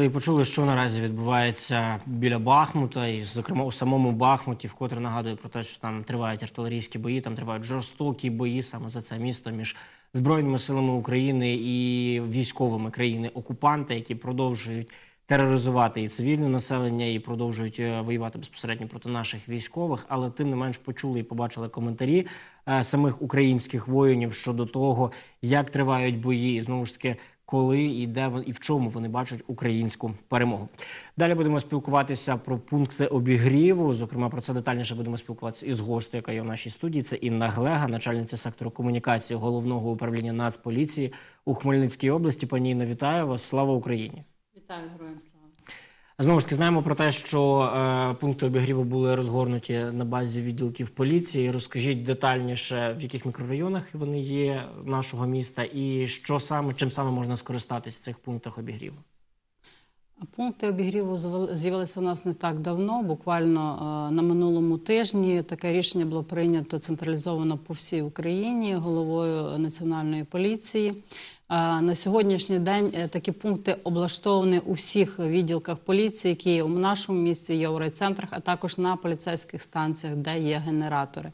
І почули, що наразі відбувається біля Бахмута, і, зокрема, у самому Бахмуті, вкотре нагадує про те, що там тривають артилерійські бої, там тривають жорстокі бої саме за це місто між Збройними силами України і військовими країни окупанта, які продовжують тероризувати і цивільне населення, і продовжують е, воювати безпосередньо проти наших військових. Але тим не менш почули і побачили коментарі е, самих українських воїнів щодо того, як тривають бої, і знову ж таки коли і де і в чому вони бачать українську перемогу. Далі будемо спілкуватися про пункти обігріву. Зокрема, про це детальніше будемо спілкуватися із гостею, яка є в нашій студії. Це Інна Глега, начальниця сектору комунікації головного управління Нацполіції у Хмельницькій області. Пані Інна, вітаю вас. Слава Україні! Вітаю героям слава. Знову ж таки, знаємо про те, що е, пункти обігріву були розгорнуті на базі відділків поліції. Розкажіть детальніше, в яких мікрорайонах вони є нашого міста, і що саме чим саме можна скористатись в цих пунктах обігріву. Пункти обігріву з'явилися у нас не так давно, буквально е, на минулому тижні. Таке рішення було прийнято централізовано по всій Україні головою національної поліції. На сьогоднішній день е, такі пункти облаштовані у всіх відділках поліції, які є у нашому місті, є у райцентрах, а також на поліцейських станціях, де є генератори.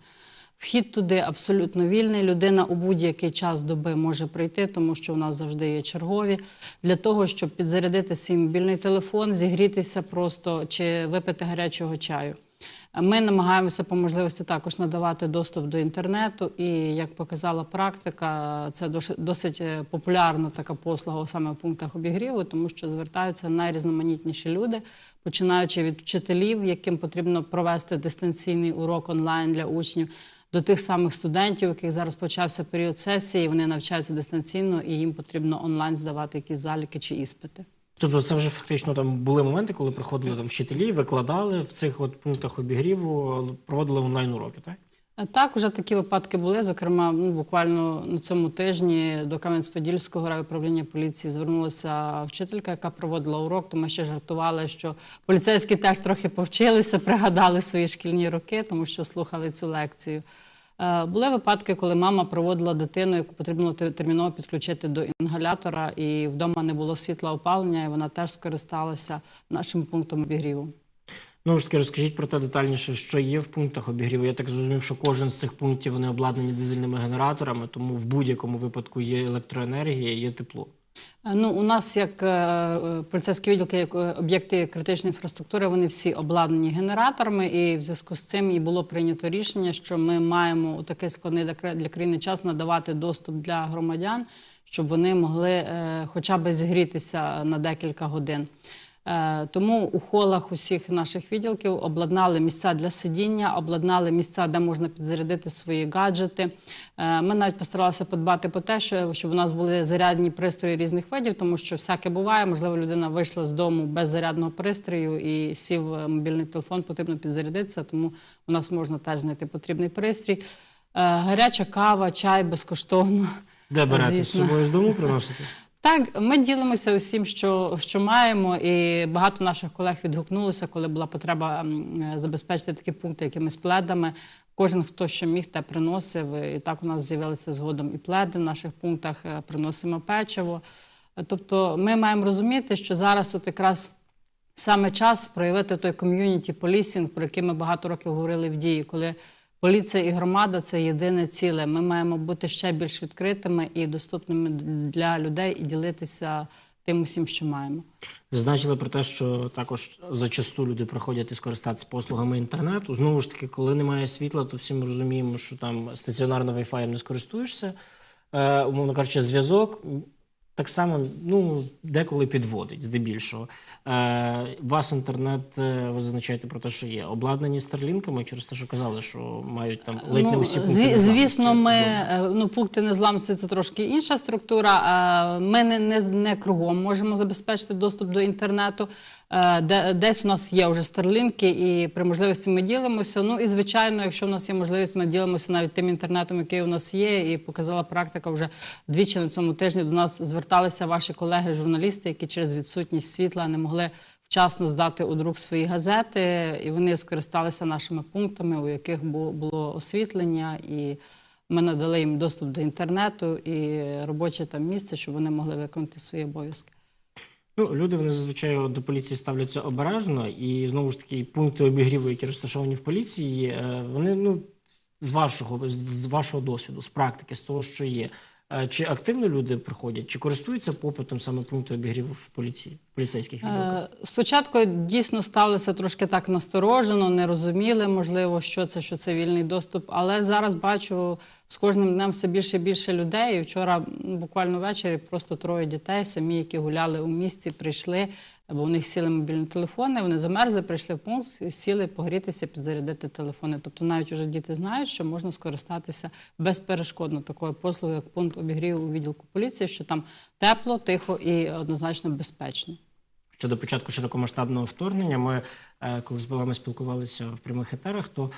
Вхід туди абсолютно вільний. Людина у будь-який час доби може прийти, тому що у нас завжди є чергові для того, щоб підзарядити свій мобільний телефон, зігрітися просто чи випити гарячого чаю. Ми намагаємося по можливості також надавати доступ до інтернету, і як показала практика, це досить е, популярна така послуга саме в пунктах обігріву, тому що звертаються найрізноманітніші люди, починаючи від вчителів, яким потрібно провести дистанційний урок онлайн для учнів, до тих самих студентів, у яких зараз почався період сесії, вони навчаються дистанційно, і їм потрібно онлайн здавати якісь заліки чи іспити. Тобто, це вже фактично там були моменти, коли приходили там вчителі, викладали в цих от пунктах обігріву, проводили онлайн уроки, так? А Так, вже такі випадки були. Зокрема, ну, буквально на цьому тижні до Кам'янець-Подільського райуправління поліції звернулася вчителька, яка проводила урок. То ми ще жартували, що поліцейські теж трохи повчилися, пригадали свої шкільні роки, тому що слухали цю лекцію. Е, Були випадки, коли мама проводила дитину, яку потрібно те- терміново підключити до інгалятора, і вдома не було світла опалення, і вона теж скористалася нашим пунктом обігріву. Ну ж таки, розкажіть про те детальніше, що є в пунктах обігріву. Я так зрозумів, що кожен з цих пунктів вони обладнані дизельними генераторами, тому в будь-якому випадку є електроенергія, є тепло. Е, Ну, у нас як е, е, поліцейські відділки, як е, об'єкти критичної інфраструктури, вони всі обладнані генераторами, і в зв'язку з цим і було прийнято рішення, що ми маємо у такий складний для для країни час надавати доступ для громадян, щоб вони могли е, хоча б зігрітися на декілька годин. Е, Тому у холах усіх наших відділків обладнали місця для сидіння, обладнали місця, де можна підзарядити свої гаджети. Е, Ми навіть постаралися подбати про те, що- щоб у нас були зарядні пристрої різних видів, тому що всяке буває. Можливо, людина вийшла з дому без зарядного пристрою і сів е, мобільний телефон, потрібно підзарядитися, тому у нас можна теж знайти потрібний пристрій. Гаряча кава, чай безкоштовно. Де берете з собою з дому приносити? Так, ми ділимося усім, що, що маємо, і багато наших колег відгукнулося, коли була потреба е, забезпечити такі пункти якимись пледами. Кожен, хто що міг, те приносив. І так у нас з'явилися згодом і пледи в наших пунктах, е, приносимо печиво. Тобто ми маємо розуміти, що зараз от якраз саме час проявити той ком'юніті полісінг, про який ми багато років говорили в дії, коли поліція і громада це єдине ціле. Ми маємо бути ще більш відкритими і доступними для людей і ділитися тим усім, що маємо. Зазначили про те, що також зачасту люди приходять і скористатися послугами інтернету. Знову ж таки, коли немає світла, то всі ми розуміємо, що там стаціонарно Wi-Fi не скористуєшся. Е, умовно кажучи, зв'язок так само ну, деколи підводить, здебільшого. Е, вас інтернет, е, ви зазначаєте про те, що є. Обладнані старлінками через те, що казали, що мають там ледь не усі пункти Ну, зві- звісно, ми е, ну пункти незламності це трошки інша структура. Ми не, не, не кругом можемо забезпечити доступ до інтернету. Е, Де десь у нас є вже старлінки, і при можливості ми ділимося. Ну і звичайно, якщо в нас є можливість, ми ділимося навіть тим інтернетом, який у нас є, і показала практика вже двічі на цьому тижні. До нас зверталися ваші колеги, журналісти, які через відсутність світла не могли вчасно здати у друк свої газети, і вони скористалися нашими пунктами, у яких було освітлення, і ми надали їм доступ до інтернету і робоче там місце, щоб вони могли виконати свої обов'язки. Ну, люди вони зазвичай до поліції ставляться обережно, і знову ж таки пункти обігріву, які розташовані в поліції, е, вони ну з вашого з- з вашого досвіду, з практики, з того, що є. Чи активно люди приходять, чи користуються попитом саме пункту обігріву в поліції, в поліцейських відділках? Е, Спочатку дійсно ставилися трошки так насторожено, не розуміли, можливо, що це, що це вільний доступ. Але зараз бачу з кожним днем все більше і більше людей. І вчора буквально ввечері просто троє дітей, самі, які гуляли у місті, прийшли, бо у них сіли мобільні телефони, вони замерзли, прийшли в пункт, сіли погрітися, підзарядити телефони. Тобто навіть уже діти знають, що можна скористатися безперешкодно такою послугою, як пункт обігріву у відділку поліції, що там тепло, тихо і однозначно безпечно. Щодо початку широкомасштабного вторгнення, ми е, коли з вами спілкувалися в прямих етерах, то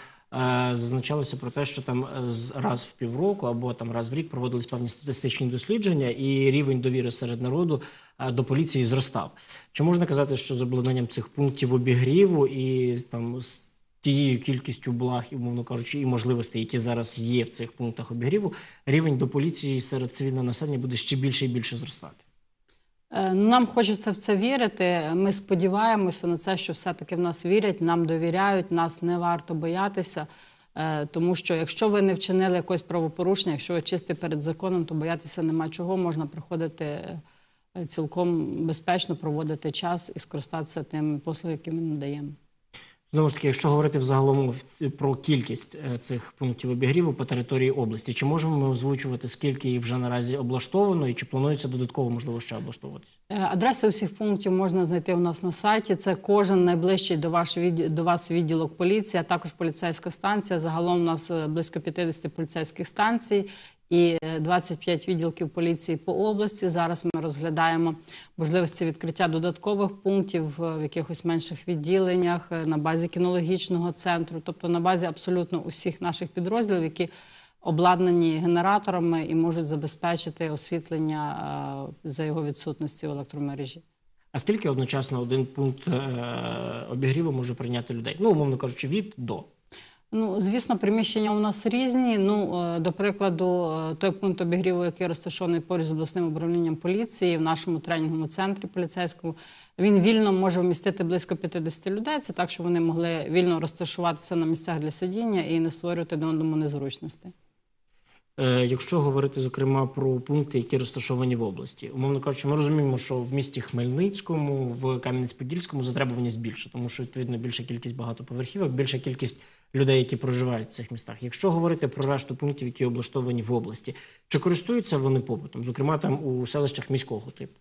зазначалося про те, що там е, раз в півроку або там раз в рік проводились певні статистичні дослідження, і рівень довіри серед народу е, до поліції зростав. Чи можна казати, що з обладнанням цих пунктів обігріву і там з тією кількістю благ, умовно кажучи, і можливостей, які зараз є в цих пунктах обігріву, рівень до поліції серед цивільного населення буде ще більше і більше зростати? Е, Нам хочеться в це вірити. Ми сподіваємося на це, що все-таки в нас вірять, нам довіряють, нас не варто боятися. Е, Тому що якщо ви не вчинили якось правопорушення, якщо ви чисті перед законом, то боятися нема чого. Можна приходити е, цілком безпечно проводити час і скористатися тими послугами, які ми надаємо. Знову ж таки, якщо говорити взагалом про кількість е, цих пунктів обігріву по території області, чи можемо ми озвучувати, скільки їх вже наразі облаштовано, і чи планується додатково можливо ще облаштовуватися? Е, Адреси усіх пунктів можна знайти у нас на сайті. Це кожен найближчий до, ваш до вас відділок поліції, а також поліцейська станція. Загалом у нас е, близько 50 поліцейських станцій і е, 25 відділків поліції по області. Зараз ми розглядаємо можливості відкриття додаткових пунктів в якихось менших відділеннях е, на базі кінологічного центру, тобто на базі абсолютно усіх наших підрозділів, які обладнані генераторами і можуть забезпечити освітлення е, за його відсутності в електромережі. А скільки одночасно один пункт е, обігріву може прийняти людей? Ну, умовно кажучи, від до. Ну, звісно, приміщення у нас різні. Ну, е, до прикладу, е, той пункт обігріву, який розташований поруч з обласним управлінням поліції в нашому тренінговому центрі поліцейському, він вільно може вмістити близько 50 людей. Це так, щоб вони могли вільно розташуватися на місцях для сидіння і не створювати одному незручності. Е, Якщо говорити зокрема про пункти, які розташовані в області, умовно кажучи, ми розуміємо, що в місті Хмельницькому, в Кам'янець-Подільському затребуваність більше, тому що відповідно більша кількість багатоповерхівок, більша кількість людей, які проживають в цих містах. Якщо говорити про решту пунктів, які облаштовані в області, чи користуються вони попитом, зокрема там у селищах міського типу?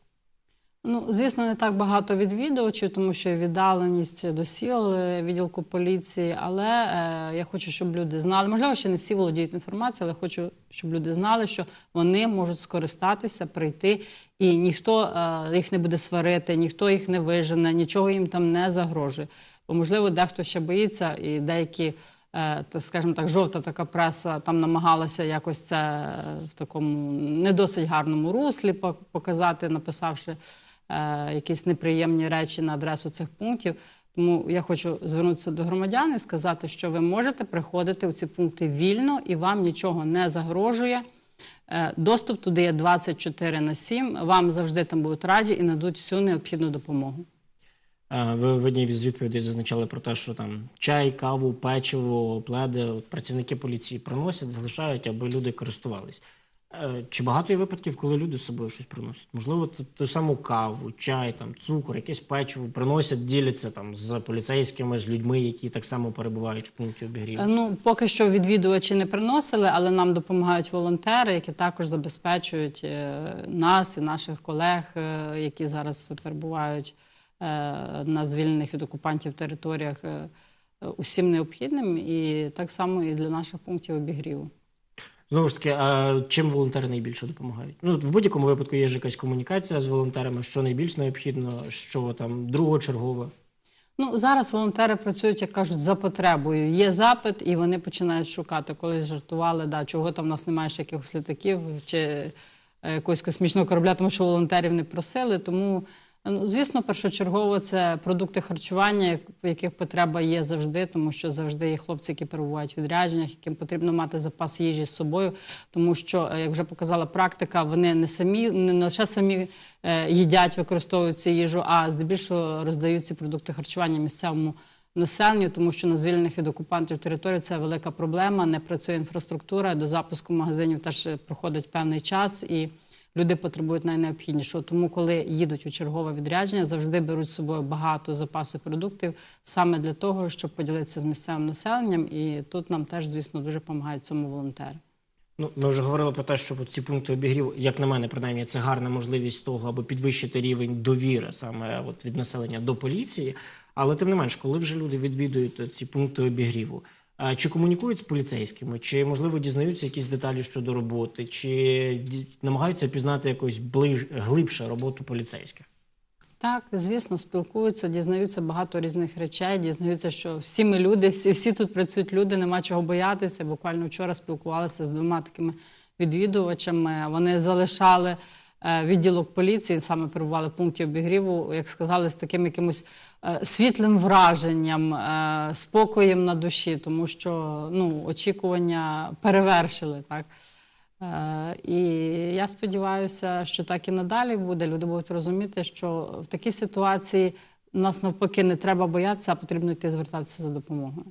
Ну, звісно, не так багато відвідувачів, тому що віддаленість до сіл е, відділку поліції. Але е, я хочу, щоб люди знали. Можливо, ще не всі володіють інформацією, але хочу, щоб люди знали, що вони можуть скористатися, прийти, і ніхто е, їх не буде сварити, ніхто їх не вижене, нічого їм там не загрожує. Можливо, дехто ще боїться, і деякі. е, скажімо так, жовта така преса там намагалася якось це е, в такому не досить гарному руслі показати, написавши е, якісь неприємні речі на адресу цих пунктів. Тому я хочу звернутися до громадян і сказати, що ви можете приходити у ці пункти вільно і вам нічого не загрожує. Доступ туди є 24 на 7. Вам завжди там будуть раді і надуть всю необхідну допомогу. Ви в одній з відповідей зазначали про те, що там чай, каву, печиво, пледи працівники поліції приносять, залишають, аби люди користувались. Е, Чи багато є випадків, коли люди з собою щось приносять? Можливо, ту, саму каву, чай, там, цукор, якесь печиво приносять, діляться там з поліцейськими, з людьми, які так само перебувають в пункті обігріву. Е, Ну, поки що відвідувачі не приносили, але нам допомагають волонтери, які також забезпечують е, нас і наших колег, які зараз перебувають на звільнених від окупантів територіях, е, е, усім необхідним, і так само і для наших пунктів обігріву. Знову ж таки, а чим волонтери найбільше допомагають? Ну, в будь-якому випадку є ж якась комунікація з волонтерами, що найбільш необхідно, що там другочергове. Ну, зараз волонтери працюють, як кажуть, за потребою. Є запит, і вони починають шукати. Колись жартували, да, чого там в нас немає ще якихось літаків чи е, якогось космічного корабля, тому що волонтерів не просили. Тому звісно, першочергово це продукти харчування, в яких потреба є завжди, тому що завжди є хлопці, які перебувають в відрядженнях, яким потрібно мати запас їжі з собою, тому що, е, як вже показала практика, вони не самі не лише самі е, їдять, використовують цю їжу, а здебільшого роздають ці продукти харчування місцевому населенню, тому що на звільнених від окупантів території це велика проблема. Не працює інфраструктура. До запуску магазинів теж е, проходить певний час і. Люди потребують найнеобхіднішого. Тому, коли їдуть у чергове відрядження, завжди беруть з собою багато запасів продуктів саме для того, щоб поділитися з місцевим населенням. І тут нам теж, звісно, дуже допомагають цьому волонтери. Ну, ми вже говорили про те, що ці пункти обігріву, як на мене, принаймні, це гарна можливість того, аби підвищити рівень довіри саме от від населення до поліції. Але тим не менш, коли вже люди відвідують ці пункти обігріву, чи комунікують з поліцейськими, чи можливо дізнаються якісь деталі щодо роботи, чи намагаються пізнати якось ближ глибше роботу поліцейських? Так, звісно, спілкуються, дізнаються багато різних речей, дізнаються, що всі ми люди, всі, всі тут працюють люди, нема чого боятися. Буквально вчора спілкувалися з двома такими відвідувачами. Вони залишали відділок поліції, саме перебували в пункті обігріву, як сказали, з таким якимось е, світлим враженням, е, спокоєм на душі, тому що ну, очікування перевершили так. Е, І я сподіваюся, що так і надалі буде. Люди будуть розуміти, що в такій ситуації нас навпаки не треба боятися, а потрібно йти звертатися за допомогою.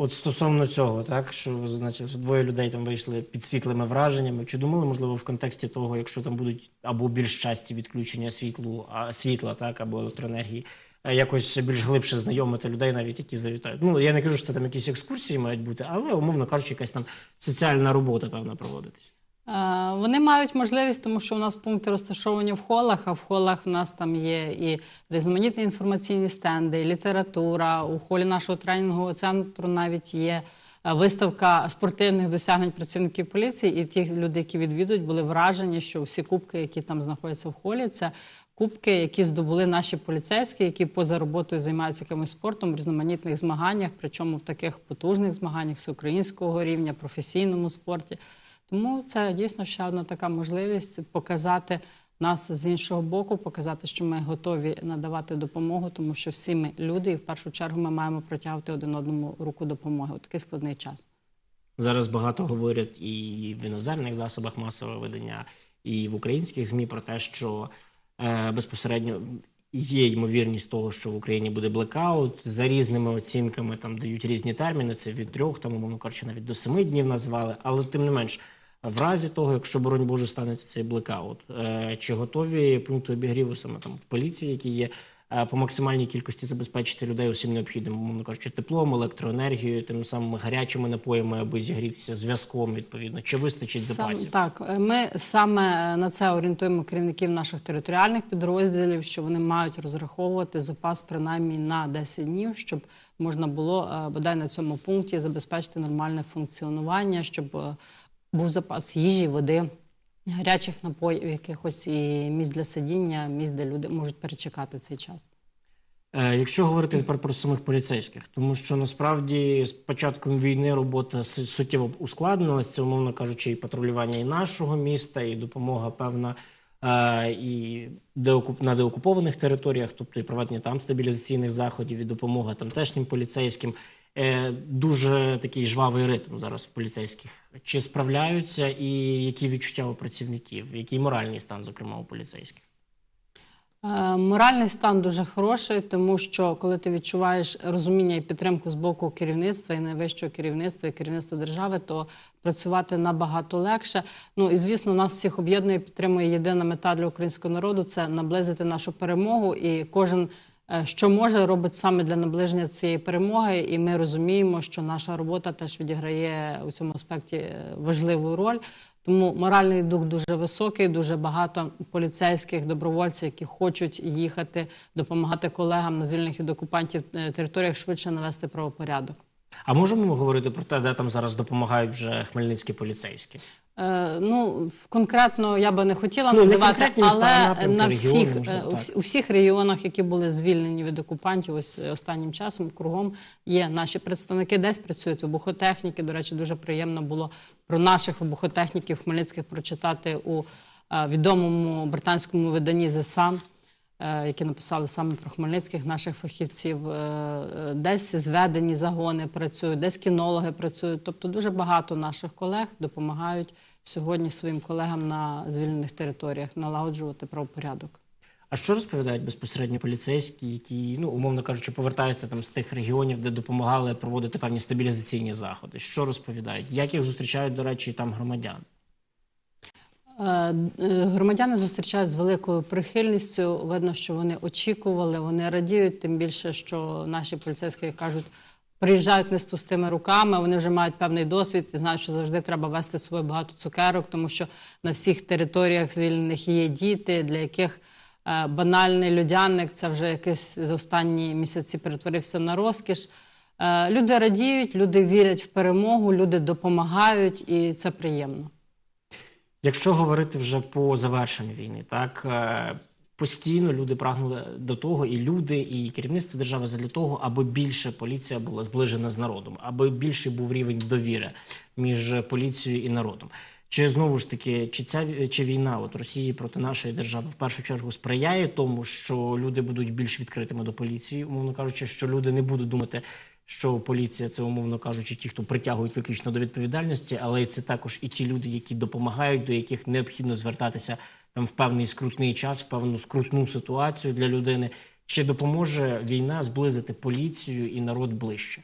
От стосовно цього, так що значить, двоє людей там вийшли під світлими враженнями. Чи думали, можливо, в контексті того, якщо там будуть або більш часті відключення світлу, а світла, так або електроенергії, е, якось більш глибше знайомити людей, навіть які завітають. Ну я не кажу, що там якісь екскурсії мають бути, але умовно кажучи, якась там соціальна робота певна проводитись. Е, Вони мають можливість, тому що у нас пункти розташовані в холах, а в холах у нас там є і різноманітні інформаційні стенди, і література. У холі нашого тренінгового центру навіть є е, виставка спортивних досягнень працівників поліції. І ті люди, які відвідують, були вражені, що всі кубки, які там знаходяться в холі, це кубки, які здобули наші поліцейські, які поза роботою займаються якимось спортом в різноманітних змаганнях, причому в таких потужних змаганнях всеукраїнського рівня, професійному спорті. Тому це дійсно ще одна така можливість показати нас з іншого боку, показати, що ми готові надавати допомогу, тому що всі ми люди, і в першу чергу ми маємо протягувати один одному руку допомоги у такий складний час. Зараз багато говорять і в іноземних засобах масового видання, і в українських ЗМІ про те, що е, безпосередньо є ймовірність того, що в Україні буде блекаут. За різними оцінками там дають різні терміни. Це від трьох, там, умовно кажучи, навіть до семи днів назвали. Але тим не менш, в разі того, якщо боронь Боже станеться цей блекаут, е, чи готові пункти обігріву саме там в поліції, які є. е, По максимальній кількості забезпечити людей усім необхідним, умовно кажучи, теплом, електроенергією, тим самим гарячими напоями, аби зігрітися зв'язком відповідно. Чи вистачить Сам, запасів? так, е, ми саме на це орієнтуємо керівників наших територіальних підрозділів, що вони мають розраховувати запас принаймні на 10 днів, щоб можна було бодай на цьому пункті забезпечити нормальне функціонування, щоб був запас їжі, води, гарячих напоїв, якихось і місць для сидіння, місць, де люди можуть перечекати цей час. Е, Якщо говорити тепер про самих поліцейських, тому що насправді з початком війни робота суттєво ускладнилася, це, умовно кажучи, і патрулювання і нашого міста, і допомога певна е, і на деокупованих територіях, тобто і проведення там стабілізаційних заходів, і допомога тамтешнім поліцейським. Е, Дуже такий жвавий ритм зараз в поліцейських. Чи справляються, і які відчуття у працівників, який моральний стан, зокрема, у поліцейських? Е, Моральний стан дуже хороший, тому що коли ти відчуваєш розуміння і підтримку з боку керівництва і найвищого керівництва і керівництва держави, то працювати набагато легше. Ну і звісно, нас всіх об'єднує, підтримує єдина мета для українського народу це наблизити нашу перемогу. І кожен, що може, робить саме для наближення цієї перемоги. І ми розуміємо, що наша робота теж відіграє у цьому аспекті е, важливу роль. Тому моральний дух дуже високий, дуже багато поліцейських добровольців, які хочуть їхати допомагати колегам на звільнених від окупантів е, територіях швидше навести правопорядок. А можемо ми говорити про те, де там зараз допомагають вже хмельницькі поліцейські? Е, ну конкретно я би не хотіла Ну, називати, не але напрямки, на всіх е, у, всі- у всіх регіонах, які були звільнені від окупантів, ось е, останнім часом кругом є наші представники. Десь працюють вибухотехніки. До речі, дуже приємно було про наших вибухотехніків хмельницьких прочитати у відомому британському виданні The Sun. Е, які написали саме про хмельницьких наших фахівців. Е, е, Десь зведені загони працюють, десь кінологи працюють. Тобто дуже багато наших колег допомагають сьогодні своїм колегам на звільнених територіях налагоджувати правопорядок. А що розповідають безпосередньо поліцейські, які, ну умовно кажучи, повертаються там з тих регіонів, де допомагали проводити певні стабілізаційні заходи? Що розповідають? Як їх зустрічають, до речі, там громадяни? Е, е, Громадяни зустрічають з великою прихильністю. Видно, що вони очікували, вони радіють, тим більше, що наші поліцейські кажуть, приїжджають не з пустими руками. Вони вже мають певний досвід і знають, що завжди треба вести з собою багато цукерок, тому що на всіх територіях звільнених є діти, для яких е, банальний людяник це вже якийсь за останні місяці перетворився на розкіш. Люди радіють, люди вірять в перемогу, люди допомагають, і це приємно. Якщо говорити вже по завершенню війни, так е, постійно люди прагнули до того, і люди, і керівництво держави для того, аби більше поліція була зближена з народом, аби більший був рівень довіри між поліцією і народом. Чи знову ж таки, чи ця чи війна от Росії проти нашої держави в першу чергу сприяє тому, що люди будуть більш відкритими до поліції, умовно кажучи, що люди не будуть думати, що поліція це, умовно кажучи, ті, хто притягують виключно до відповідальності, але це також і ті люди, які допомагають, до яких необхідно звертатися там в певний скрутний час, в певну скрутну ситуацію для людини. Чи допоможе війна зблизити поліцію і народ ближче?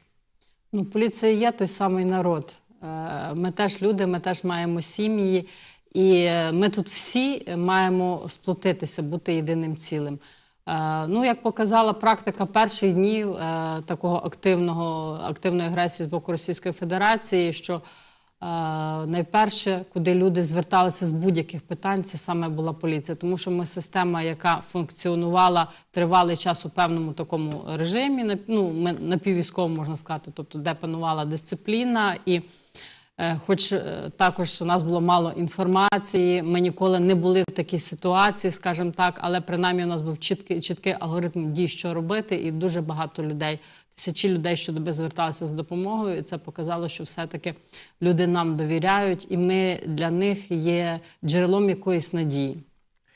Ну, поліція є той самий народ. Е, Ми теж люди, ми теж маємо сім'ї, і ми тут всі маємо сплотитися, бути єдиним цілим. Е, Ну, як показала практика перших днів е, такого активного активної агресії з боку Російської Федерації, що е, найперше, куди люди зверталися з будь-яких питань, це саме була поліція, тому що ми система, яка функціонувала тривалий час у певному такому режимі, ну, ми напіввійськовому можна сказати, тобто де панувала дисципліна і. Е, Хоч е, також у нас було мало інформації, ми ніколи не були в такій ситуації, скажімо так, але принаймні у нас був чіткий, чіткий алгоритм дій, що робити, і дуже багато людей, тисячі людей щодоби зверталися за допомогою. І це показало, що все-таки люди нам довіряють, і ми для них є джерелом якоїсь надії.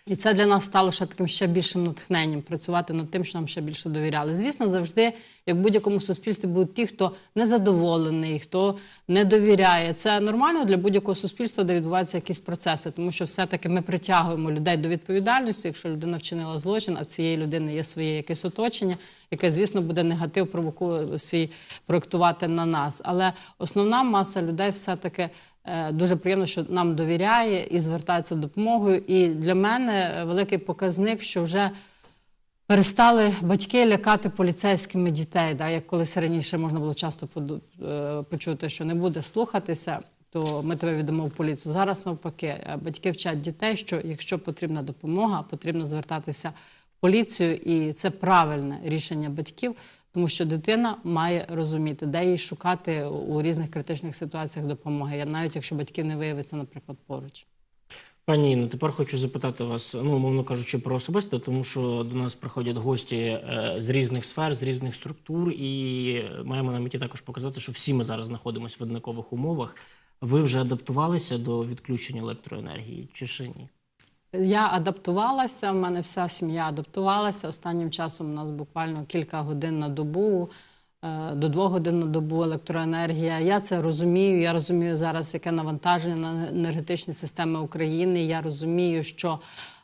І це для нас стало ще таким ще більшим натхненням працювати над тим, що нам ще більше довіряли. Звісно, завжди, як в будь-якому суспільстві, будуть ті, хто незадоволений, хто не довіряє. Це нормально для будь-якого суспільства, де відбуваються якісь процеси, тому що все-таки ми притягуємо людей до відповідальності, якщо людина вчинила злочин, а в цієї людини є своє якесь оточення, яке, звісно, буде негатив провокує свій проєктувати на нас. Але основна маса людей все-таки. Е, Дуже приємно, що нам довіряє і звертається допомогою. І для мене великий показник, що вже перестали батьки лякати поліцейськими дітей. Да? Як колись раніше можна було часто е, почути, що не буде слухатися, то ми тебе віддамо в поліцію. Зараз навпаки, е, батьки вчать дітей, що якщо потрібна допомога, потрібно звертатися в поліцію, і це правильне рішення батьків. Тому що дитина має розуміти, де їй шукати у різних критичних ситуаціях допомоги, навіть якщо батьків не виявиться, наприклад, поруч. Пані Інно, тепер хочу запитати вас, ну умовно кажучи, про особисте, тому що до нас приходять гості е, з різних сфер, з різних структур, і маємо на меті також показати, що всі ми зараз знаходимося в однакових умовах. Ви вже адаптувалися до відключення електроенергії чи ще ні? Я адаптувалася, в мене вся сім'я адаптувалася. Останнім часом у нас буквально кілька годин на добу, е, до двох годин на добу електроенергія. Я це розумію. Я розумію зараз, яке навантаження на енергетичні системи України. Я розумію, що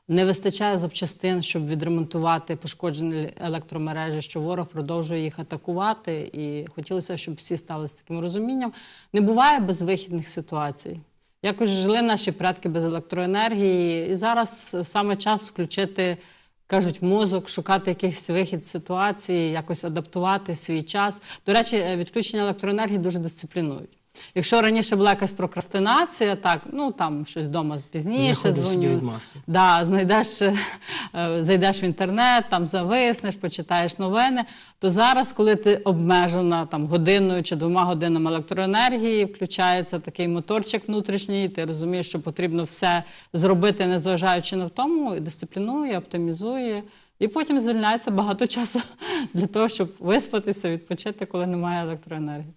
не вистачає запчастин, щоб відремонтувати пошкоджені електромережі, що ворог продовжує їх атакувати. І хотілося, щоб всі стали з таким розумінням. Не буває безвихідних ситуацій. Якось жили наші предки без електроенергії, і зараз саме час включити, кажуть, мозок, шукати якийсь вихід з ситуації, якось адаптувати свій час. До речі, відключення електроенергії дуже дисциплінують. Якщо раніше була якась прокрастинація, так ну там щось вдома пізніше дзвоню. Да, знайдеш, е, зайдеш в інтернет, там зависнеш, почитаєш новини. То зараз, коли ти обмежена там годиною чи двома годинами електроенергії, включається такий моторчик внутрішній, ти розумієш, що потрібно все зробити, незважаючи на втому, і дисциплінує, оптимізує. І потім звільняється багато часу для того, щоб виспатися, відпочити, коли немає електроенергії.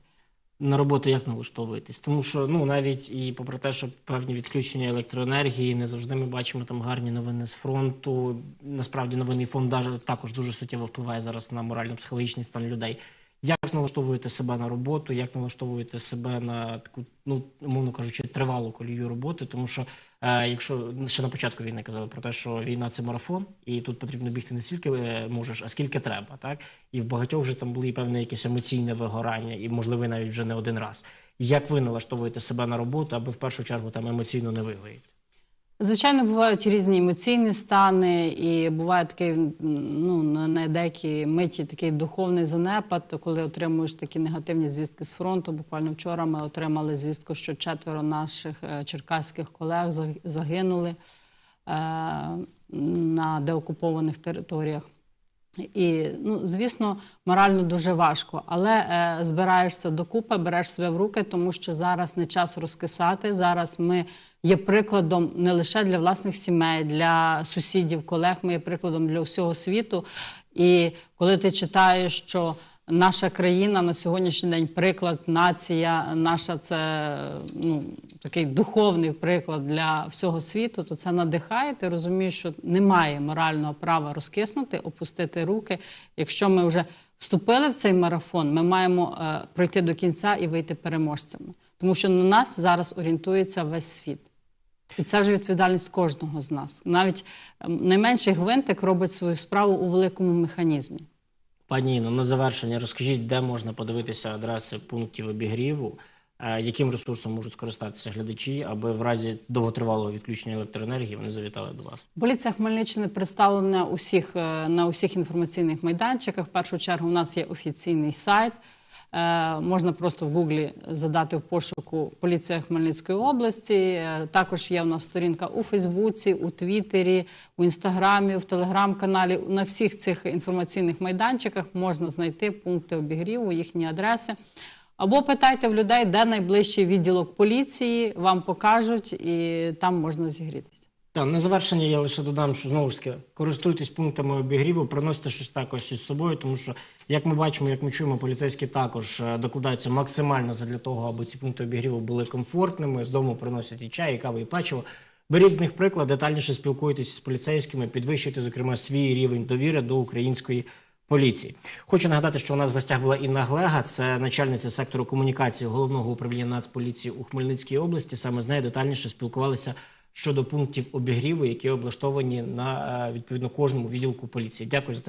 На роботу як налаштовуєтесь? Тому що ну навіть і попри те, що певні відключення електроенергії, не завжди ми бачимо там гарні новини з фронту. Насправді новинний фонд також дуже суттєво впливає зараз на морально-психологічний стан людей. Як налаштовуєте себе на роботу, як налаштовуєте себе на таку, ну умовно кажучи, тривалу колію роботи? Тому що якщо ще на початку війни казали про те, що війна це марафон, і тут потрібно бігти не стільки е, можеш, а скільки треба, так і в багатьох вже там були певні якесь емоційне вигорання, і можливо навіть вже не один раз. Як ви налаштовуєте себе на роботу, аби в першу чергу там емоційно не вигоріти? Звичайно, бувають різні емоційні стани, і буває такий ну, на, деякій деякі миті такий духовний занепад, коли отримуєш такі негативні звістки з фронту. Буквально вчора ми отримали звістку, що четверо наших е, черкаських колег загинули е, на деокупованих територіях. І, ну, звісно, морально дуже важко, але е, збираєшся докупи, береш себе в руки, тому що зараз не час розкисати. Зараз ми є прикладом не лише для власних сімей, для сусідів, колег. Ми є прикладом для всього світу. І коли ти читаєш, що наша країна на сьогоднішній день приклад, нація наша це ну, такий духовний приклад для всього світу, то це надихає. Ти розумієш, що немає морального права розкиснути, опустити руки. Якщо ми вже вступили в цей марафон, ми маємо е, пройти до кінця і вийти переможцями, тому що на нас зараз орієнтується весь світ. І це вже відповідальність кожного з нас. Навіть ем, найменший гвинтик робить свою справу у великому механізмі. Пані Інно, на завершення розкажіть, де можна подивитися адреси пунктів обігріву, е, яким ресурсом можуть скористатися глядачі, аби в разі довготривалого відключення електроенергії вони завітали до вас. Поліція Хмельниччини представлена усіх, е, на усіх інформаційних майданчиках. В першу чергу у нас є офіційний сайт. Е, можна просто в Гуглі задати в пошуку Поліція Хмельницької області. Е, також є у нас сторінка у Фейсбуці, у Твіттері, у Інстаграмі, в Телеграм-каналі. На всіх цих інформаційних майданчиках можна знайти пункти обігріву, їхні адреси. Або питайте в людей, де найближчий відділок поліції, вам покажуть, і там можна зігрітися. Та на завершення я лише додам, що знову ж таки користуйтесь пунктами обігріву, приносите щось також із собою, тому що як ми бачимо, як ми чуємо, поліцейські також е, докладаються максимально задля того, аби ці пункти обігріву були комфортними. З дому приносять і чай, і каву, і печиво. Беріть з них приклад, детальніше спілкуйтесь з поліцейськими, підвищуйте, зокрема, свій рівень довіри до української поліції. Хочу нагадати, що у нас в гостях була Інна Глега, це начальниця сектору комунікації головного управління Нацполіції у Хмельницькій області. Саме з нею детальніше спілкувалися щодо пунктів обігріву, які облаштовані на е, відповідно кожному відділку поліції. Дякую за те,